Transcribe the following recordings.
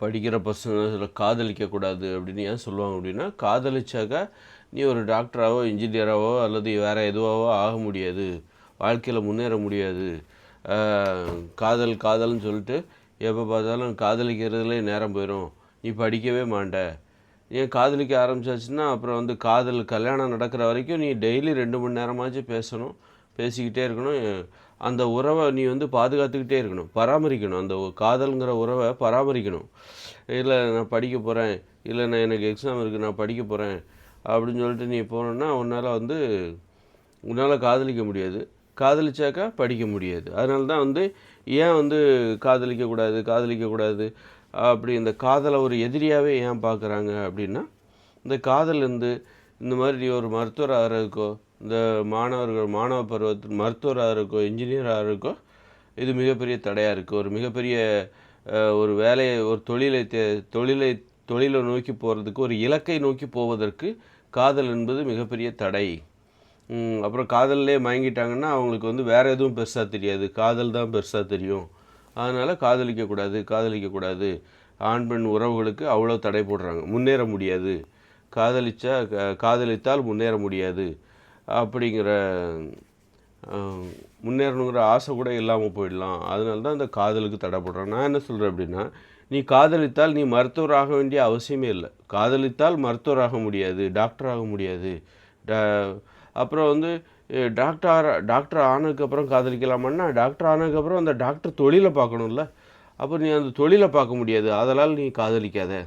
படிக்கிற பசங்க காதலிக்கக்கூடாது அப்படின்னு ஏன் சொல்லுவாங்க அப்படின்னா காதலிச்சாக்கா நீ ஒரு டாக்டராகவோ இன்ஜினியராகவோ அல்லது வேறு எதுவாகவோ ஆக முடியாது. வாழ்க்கையில் முன்னேற முடியாது. காதல் காதல்னு சொல்லிட்டு எப்போ பார்த்தாலும் காதலிக்கிறதுலே நேரம் போயிடும் நீ படிக்கவே மாட்ட. ஏன் காதலிக்க ஆரம்பிச்சாச்சுன்னா அப்புறம் வந்து காதல் கல்யாணம் நடக்கிற வரைக்கும் நீ டெய்லி ரெண்டு மணி நேரமாச்சும் பேசணும் பேசிக்கிட்டே இருக்கணும். அந்த உறவை நீ வந்து பாதுகாத்துக்கிட்டே இருக்கணும் பராமரிக்கணும். அந்த காதலுங்கிற காதல்ங்கிற உறவை பராமரிக்கணும். இல்லை நான் படிக்க போகிறேன் இல்லை நான் எனக்கு எக்ஸாம் இருக்குது நான் படிக்க போகிறேன் அப்படின்னு சொல்லிட்டு நீ போனோன்னா உன்னால் வந்து உன்னால் காதலிக்க முடியாது. காதலிச்சாக்கா படிக்க முடியாது. அதனால தான் வந்து ஏன் வந்து காதலிக்கக்கூடாது காதலிக்கக்கூடாது அப்படி இந்த காதலை ஒரு எதிரியாகவே ஏன் பார்க்குறாங்க அப்படின்னா இந்த காதல் வந்து இந்த மாதிரி நீ ஒரு மருத்துவர் ஆகிறதுக்கோ இந்த மாணவர்கள் மாணவ பருவத்தில் மருத்துவர் ஆகிறதுக்கோ இன்ஜினியராக இருக்கோ இது மிகப்பெரிய தடையாக இருக்குது ஒரு மிகப்பெரிய ஒரு வேலையை ஒரு தொழிலை தே தொழிலை தொழிலை நோக்கி போகிறதுக்கு ஒரு இலக்கை நோக்கி போவதற்கு காதல் என்பது மிகப்பெரிய தடை. அப்புறம் காதல்லே மயங்கிட்டாங்கன்னா அவங்களுக்கு வந்து வேறு எதுவும் பெருசாக தெரியாது. காதல் தான் பெருசாக தெரியும். அதனால் காதலிக்கக்கூடாது காதலிக்கக்கூடாது ஆண் பெண் உறவுகளுக்கு அவ்வளோ தடை போடுறாங்க. முன்னேற முடியாது. காதலிச்சா க- காதலித்தால் முன்னேற முடியாது. அப்படிங்கிற முன்னேறணுங்கிற ஆசை கூட இல்லாமல் போயிடலாம். அதனால தான் இந்த காதலுக்கு தடைப்படுறேன் நான் என்ன சொல்கிறேன் அப்படின்னா நீ காதலித்தால் நீ மருத்துவர் ஆக வேண்டிய அவசியமே இல்லை. காதலித்தால் மருத்துவர் ஆக முடியாது டாக்டர் ஆக முடியாது. அப்புறம் வந்து டாக்டர் ஆற- டாக்டர் ஆனதுக்கப்புறம் காதலிக்கலாமான்னா டாக்டர் ஆனதுக்கப்புறம் அந்த டாக்டர் தொழிலை பார்க்கணும்ல. அப்போ நீ அந்த தொழிலை பார்க்க முடியாது. அதனால் நீ காதலிக்காத.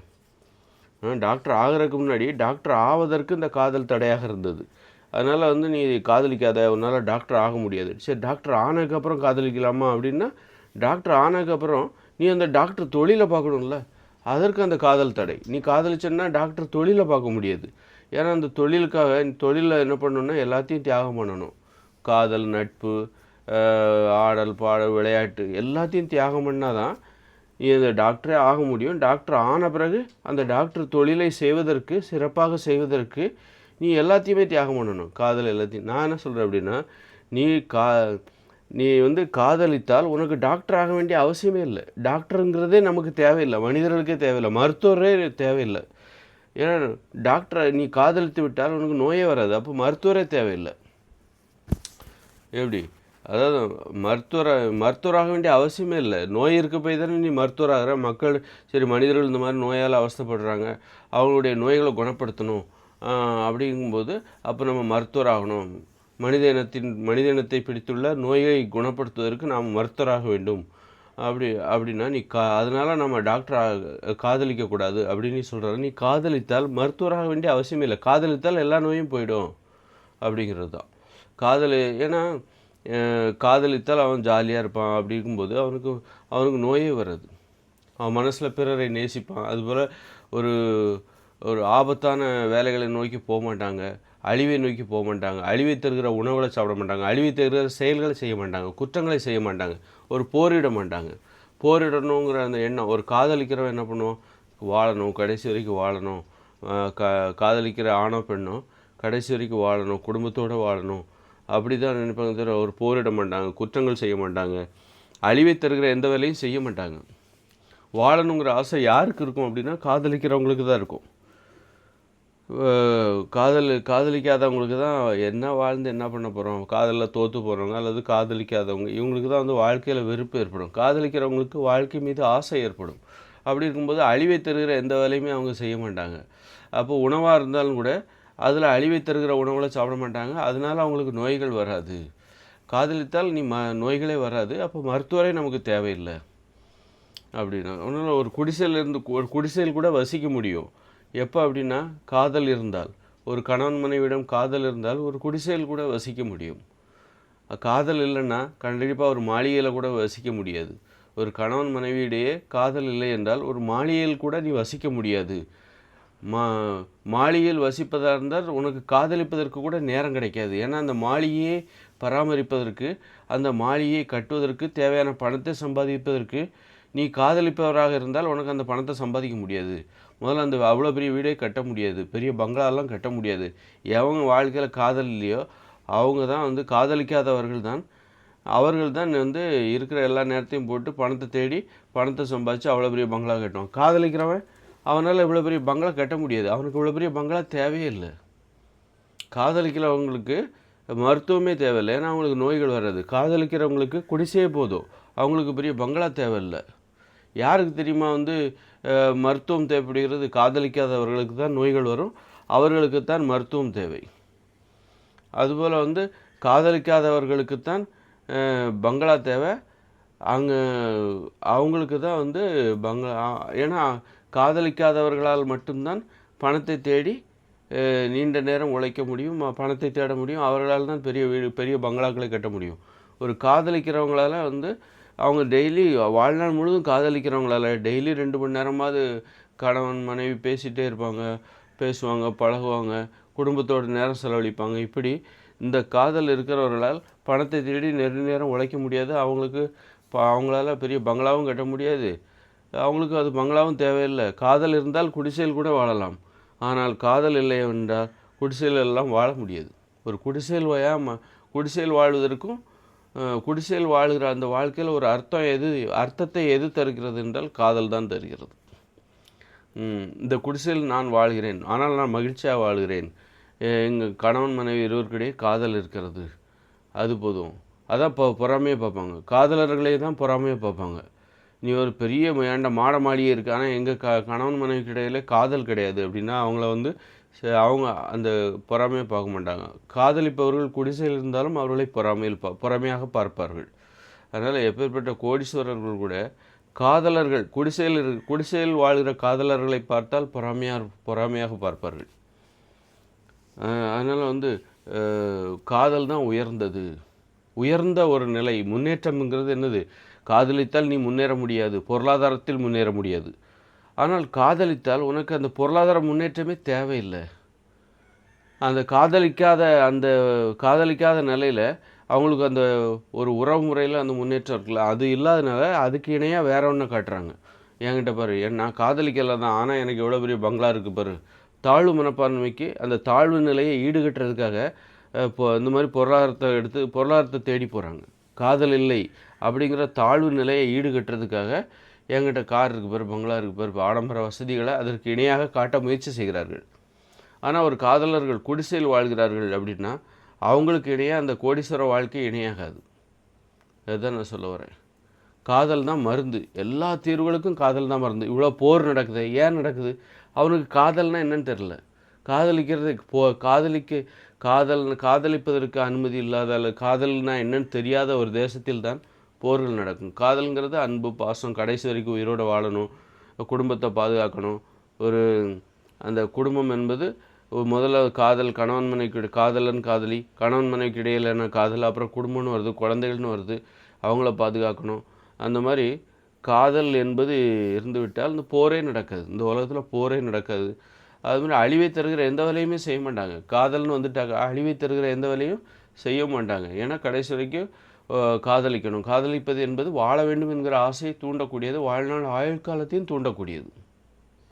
டாக்டர் ஆகிறதுக்கு முன்னாடி டாக்டர் ஆவதற்கு இந்த காதல் தடையாக இருந்தது. அதனால் வந்து நீ காதலிக்காத உன்னால் டாக்டர் ஆக முடியாது. சரி டாக்டர் ஆனதுக்கப்புறம் காதலிக்கலாமா அப்படின்னா டாக்டர் ஆனதுக்கப்புறம் நீ அந்த டாக்டர் தொழிலை பார்க்கணும்ல. அதற்கு அந்த காதல் தடை. நீ காதலிச்சேன்னா டாக்டர் தொழிலை பார்க்க முடியாது. ஏன்னா அந்த தொழிலுக்காக தொழிலில் என்ன பண்ணணும்னா எல்லாத்தையும் தியாகம் பண்ணணும். காதல் நட்பு ஆடல் பாடல் விளையாட்டு எல்லாத்தையும் தியாகம் பண்ணால் தான் நீ அந்த டாக்டரே ஆக முடியும். டாக்டர் ஆன பிறகு அந்த டாக்டர் தொழிலை செய்வதற்கு சிறப்பாக செய்வதற்கு நீ எல்லாத்தையுமே தியாகம் பண்ணணும். காதல் எல்லாத்தையும். நான் என்ன சொல்கிறேன் அப்படின்னா நீ கா நீ வந்து காதலித்தால் உனக்கு டாக்டர் ஆக வேண்டிய அவசியமே இல்லை. டாக்டருங்கிறதே நமக்கு தேவையில்லை. மனிதர்களுக்கே தேவையில்லை. மருத்துவரே தேவையில்லை. ஏன்னா டாக்டரை நீ காதலித்து விட்டால் உனக்கு நோயே வராது. அப்போ மருத்துவரே தேவையில்லை. எப்படி? அதாவது மருத்துவர மருத்துவராக வேண்டிய அவசியமே இல்லை. நோய் இருக்க போய் தானே நீ மருத்துவராகிற. மக்கள் சரி மனிதர்கள் இந்த மாதிரி நோயால் அவஸ்தப்படுறாங்க. அவங்களுடைய நோய்களை குணப்படுத்தணும். அப்படிங்கும்போது அப்போ நம்ம மருத்துவர் ஆகணும் மனித இனத்தின் மனித இனத்தை பிடித்துள்ள நோயை குணப்படுத்துவதற்கு நாம் மருத்துவராக வேண்டும். அப்படி அப்படின்னா நீ கா அதனால் நம்ம டாக்டர் காதலிக்கக்கூடாது அப்படின்னு சொல்கிறாரு நீ காதலித்தால் மருத்துவராக வேண்டிய அவசியம் இல்லை. காதலித்தால் எல்லா நோயும் போயிடும் அப்படிங்கிறது தான். காதல் ஏன்னா காதலித்தால் அவன் ஜாலியாக இருப்பான் அப்படி இருக்கும்போது அவனுக்கு அவனுக்கு நோயே வராது. அவன் மனசில் பிறரை நேசிப்பான். அதுபோல் ஒரு ஒரு ஆபத்தான வேலைகளை நோக்கி போக மாட்டாங்க. அழிவை நோக்கி போக மாட்டாங்க. அழிவை தருகிற உணவுகளை சாப்பிட மாட்டாங்க. அழிவை தருகிற செயல்களை செய்ய மாட்டாங்க. குற்றங்களை செய்ய மாட்டாங்க. ஒரு போரிட மாட்டாங்க. போரிடணுங்கிற அந்த எண்ணம் ஒரு காதலிக்கிறவன் என்ன பண்ணுவோம் வாழணும். கடைசி வரைக்கும் வாழணும். க கா காதலிக்கிற ஆணோ பெண்ணோ கடைசி வரைக்கும் வாழணும். குடும்பத்தோடு வாழணும். அப்படி தான் நினைப்பாங்க தவிர ஒரு போரிட மாட்டாங்க. குற்றங்கள் செய்ய மாட்டாங்க. அழிவை தருகிற எந்த வேலையும் செய்ய மாட்டாங்க. வாழணுங்கிற ஆசை யாருக்கு இருக்கும் அப்படின்னா காதலிக்கிறவங்களுக்கு தான் இருக்கும். காதல் காதலிக்காதவங்களுக்கு தான் என்ன வாழ்ந்து என்ன பண்ண போகிறோம் காதலில் தோற்று போகிறவங்க அல்லது காதலிக்காதவங்க இவங்களுக்கு தான் வந்து வாழ்க்கையில் வெறுப்பு ஏற்படும். காதலிக்கிறவங்களுக்கு வாழ்க்கை மீது ஆசை ஏற்படும். அப்படி இருக்கும்போது அழிவை தருகிற எந்த வேலையுமே அவங்க செய்ய மாட்டாங்க. அப்போ உணவாக இருந்தாலும் கூட அதில் அழிவை தருகிற உணவுகளை சாப்பிட மாட்டாங்க. அதனால அவங்களுக்கு நோய்கள் வராது. காதலித்தால் நீ ம நோய்களே வராது. அப்போ மருத்துவரே நமக்கு தேவையில்லை. அப்படின்னா ஒன்றும் ஒரு குடிசையில் இருந்து ஒரு குடிசையில் கூட வசிக்க முடியும். எப்போ அப்படின்னா காதல் இருந்தால். ஒரு கணவன் மனைவியிடம் காதல் இருந்தால் ஒரு குடிசையில் கூட வசிக்க முடியும். காதல் இல்லைன்னா கண்டிப்பாக ஒரு மாளிகையில் கூட வசிக்க முடியாது. ஒரு கணவன் மனைவியிடையே காதல் இல்லை என்றால் ஒரு மாளிகையில் கூட நீ வசிக்க முடியாது. மா மாளிகையில் வசிப்பதாக இருந்தால் உனக்கு காதலிப்பதற்கு கூட நேரம் கிடைக்காது. ஏன்னா அந்த மாளிகையை பராமரிப்பதற்கு அந்த மாளிகையை கட்டுவதற்கு தேவையான பணத்தை சம்பாதிப்பதற்கு நீ காதலிப்பவராக இருந்தால் உனக்கு அந்த பணத்தை சம்பாதிக்க முடியாது. முதல்ல அந்த அவ்வளோ பெரிய வீடே கட்ட முடியாது. பெரிய பங்களாலாம் கட்ட முடியாது. எவங்க வாழ்க்கையில் காதல் இல்லையோ அவங்க தான் வந்து காதலிக்காதவர்கள் தான். அவர்கள் தான் வந்து இருக்கிற எல்லா நேரத்தையும் போட்டு பணத்தை தேடி பணத்தை சம்பாதிச்சு அவ்வளோ பெரிய பங்களா கட்டுவான் காதலிக்கிறவன் அவனால் இவ்வளோ பெரிய பங்களா கட்ட முடியாது. அவனுக்கு இவ்வளோ பெரிய பங்களா தேவையே இல்லை. காதலிக்கிறவங்களுக்கு மருத்துவமே தேவையில்லை. ஏன்னா அவங்களுக்கு நோய்கள் வராது காதலிக்கிறவங்களுக்கு குடிசையே போதும். அவங்களுக்கு பெரிய பங்களா தேவையில்லை. யாருக்கு தெரியுமா வந்து மருத்துவம் தேவைப்படுகிறது காதலிக்காதவர்களுக்கு தான் நோய்கள் வரும். அவர்களுக்கு தான் மருத்துவம் தேவை. அதுபோல் வந்து காதலிக்காதவர்களுக்குத்தான் தான் பங்களா தேவை. அங்கே அவங்களுக்கு தான் வந்து பங்களா ஏன்னா காதலிக்காதவர்களால் மட்டும்தான் பணத்தை தேடி நீண்ட நேரம் உழைக்க முடியும் பணத்தை தேட முடியும். அவர்களால் தான் பெரிய வீடு பெரிய பங்களாக்களை கட்ட முடியும். ஒரு காதலிக்கிறவங்களால வந்து அவங்க டெய்லி வாழ்நாள் முழுதும் காதலிக்கிறவங்களால டெய்லி ரெண்டு மணி நேரமாவது கணவன் மனைவி பேசிகிட்டே இருப்பாங்க பேசுவாங்க பழகுவாங்க குடும்பத்தோட நேரம் செலவழிப்பாங்க. இப்படி இந்த காதல் இருக்கிறவர்களால் பணத்தை தேடி நெடு நேரம் உழைக்க முடியாது. அவங்களுக்கு ப- அவங்களால பெரிய பங்களாவும் கட்ட முடியாது. அவங்களுக்கு அது பங்களாவும் தேவையில்லை. காதல் இருந்தால் குடிசையில் கூட வாழலாம். ஆனால் காதல் இல்லை என்றால் குடிசையில் எல்லாம் வாழ முடியாது. ஒரு குடிசையில் வாயாம குடிசையில் வாழ்வதற்கும் குடிசையில் வாழ்கிற அந்த வாழ்க்கையில் ஒரு அர்த்தம் எது அர்த்தத்தை எது தருகிறது என்றால் காதல் தான் தருகிறது. இந்த குடிசையில் நான் வாழ்கிறேன் ஆனால் நான் மகிழ்ச்சியாக வாழ்கிறேன். எங்கள் கணவன் மனைவி இருவருக்கிடையே காதல் இருக்கிறது. அது போதும். அதான் இப்போ பொறாமையே பார்ப்பாங்க. காதலர்களே தான் பொறாமையே பார்ப்பாங்க. நீ ஒரு பெரிய ஏண்ட மாட மாளிகை இருக்கு ஆனால் எங்கள் க கணவன் மனைவிக்கு இடையில காதல் கிடையாது அப்படின்னா அவங்கள வந்து அவங்க அந்த பொறாமையை பார்க்க மாட்டாங்க. காதலிப்பவர்கள் குடிசையில் இருந்தாலும் அவர்களை பொறாமையில் பா பொறாமையாக பார்ப்பார்கள். அதனால் எப்பேற்பட்ட கோடீஸ்வரர்கள் கூட காதலர்கள் குடிசையில் இரு- குடிசையில் வாழ்கிற காதலர்களை பார்த்தால் பொறாமையாக பொறாமையாக பார்ப்பார்கள். அதனால் வந்து காதல் தான் உயர்ந்தது. உயர்ந்த ஒரு நிலை முன்னேற்றம்ங்கிறது என்னது? காதலித்தால் நீ முன்னேற முடியாது பொருளாதாரத்தில் முன்னேற முடியாது. ஆனால் காதலித்தால் உனக்கு அந்த பொருளாதார முன்னேற்றமே தேவையில்லை. அந்த காதலிக்காத அந்த காதலிக்காத நிலையில் அவங்களுக்கு அந்த ஒரு உறவு முறையில் அந்த முன்னேற்றம் இருக்குல்ல அது இல்லாதனால அதுக்கு இணையாக வேற ஒன்று காட்டுறாங்க. என்கிட்ட பாரு நான் காதலிக்கல தான் ஆனால் எனக்கு எவ்வளோ பெரிய பங்களா இருக்குது பாரு. தாழ்வு மனப்பான்மைக்கு அந்த தாழ்வு நிலையை ஈடுகட்டுறதுக்காக இப்போ இந்த மாதிரி பொருளாதாரத்தை எடுத்து பொருளாதாரத்தை தேடி போகிறாங்க காதல் இல்லை அப்படிங்கிற தாழ்வு நிலையை ஈடுகட்டுறதுக்காக என்கிட்ட கார் இருக்குது பேர் பங்களா இருக்குது பேர் ஆடம்பர வசதிகளை அதற்கு இணையாக காட்ட முயற்சி செய்கிறார்கள். ஆனால் ஒரு காதலர்கள் குடிசையில் வாழ்கிறார்கள் அப்படின்னா அவங்களுக்கு இணையாக அந்த கோடீஸ்வர வாழ்க்கை இணையாகாது. அதுதான் நான் சொல்ல வரேன். காதல் தான் மருந்து. எல்லா தீர்வுகளுக்கும் காதல் தான் மருந்து. இவ்வளோ போர் நடக்குது ஏன் நடக்குது? அவனுக்கு காதல்னால் என்னன்னு தெரில காதலிக்கிறது போ காதலிக்க காதல் காதலிப்பதற்கு அனுமதி இல்லாத அல்லது காதல்னா என்னன்னு தெரியாத ஒரு தேசத்தில் தான் போர்கள் நடக்கும். காதல்ங்கிறது அன்பு பாசம் கடைசி வரைக்கும் உயிரோடு வாழணும் குடும்பத்தை பாதுகாக்கணும். ஒரு அந்த குடும்பம் என்பது முதல்ல காதல் கணவன் மனைவிக்கு காதலன் காதலி கணவன் மனைவிக்கு இடையிலான காதல் அப்புறம் குடும்பம்னு வருது குழந்தைகள்னு வருது அவங்கள பாதுகாக்கணும். அந்த மாதிரி காதல் என்பது இருந்துவிட்டால் இந்த போரே நடக்காது. இந்த உலகத்தில் போரே நடக்காது. அது மாதிரி அழிவை தருகிற எந்த வேலையுமே செய்ய மாட்டாங்க. காதல்னு வந்துட்டாங்க அழிவை தருகிற எந்த வேலையும் செய்ய மாட்டாங்க. ஏன்னா கடைசி வரைக்கும் காதலிக்கணும். காதலிப்பது என்பது வாழ வேண்டும் என்கிற ஆசையை தூண்டக்கூடியது. வாழ்நாள் ஆயுள் காலத்தையும் தூண்டக்கூடியது.